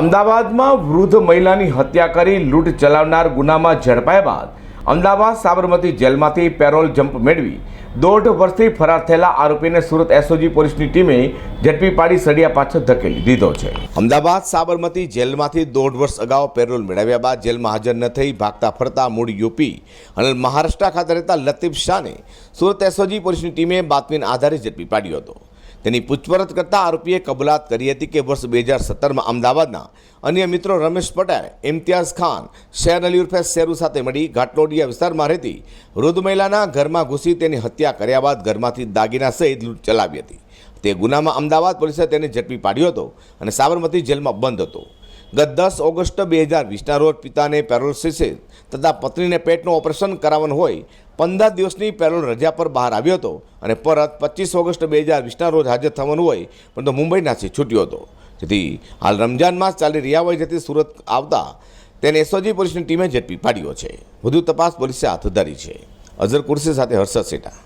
અમદાવાદમાં વૃદ્ધ મહિલાની હત્યા કરી લૂંટ ચલાવનાર ગુનામાં ઝડપાયા બાદ અમદાવાદ સાબરમતી જેલમાંથી પેરોલ જમ્પ મેળવી દોઢ વર્ષથી ફરાર થયેલા આરોપીને સુરત એસઓજી પોલીસની ટીમે ઝડપી પાડી સળિયા પાછળ ધકેલી દીધો છે. અમદાવાદ સાબરમતી જેલમાંથી દોઢ વર્ષ અગાઉ પેરોલ મેળવ્યા બાદ જેલમાં હાજર ન થઈ ભાગતા ફરતા મૂળ યુપી અને મહારાષ્ટ્ર ખાતે રહેતા લતીફ શાહને સુરત એસઓજી પોલીસની ટીમે બાતમીના આધારે ઝડપી પાડ્યો હતો. તેની પૂછપરછ કરતા આરોપીએ કબૂલાત કરી હતી કે વર્ષ બે હજાર સત્તરમાં અમદાવાદના અન્ય મિત્રો રમેશ પટેલ, ઇમ્તિયાઝ ખાન શેર અલી ઉર્ફે શેરુ સાથે મળી ઘાટલોડિયા વિસ્તારમાં રહેતી વૃદ્ધ મહિલાના ઘરમાં ઘૂસી તેની હત્યા કર્યા બાદ ઘરમાંથી દાગીના સહિત લૂંટ ચલાવી હતી. તે ગુનામાં અમદાવાદ પોલીસે તેને ઝડપી પાડ્યો હતો અને સાબરમતી જેલમાં બંધ હતો. ગત દસ ઓગસ્ટ બે હજાર વીસના રોજ પિતાને પેરોલસિસિસ તથા પત્નીને પેટનું ઓપરેશન કરાવવાનું હોય, પંદર દિવસની પેરોલ રજા પર બહાર આવ્યો હતો અને પરત પચીસ ઓગસ્ટ બે હજાર વીસના રોજ હાજર થવાનું હોય, પરંતુ મુંબઈનાથી છૂટ્યો હતો. જેથી હાલ રમજાન માસ ચાલી રહ્યા હોય જેથી સુરત આવતા તેને એસઓજી પોલીસની ટીમે ઝડપી પાડ્યો છે. વધુ તપાસ પોલીસે હાથ ધરી છે. અઝર કુર્સી સાથે હર્ષદ સેટા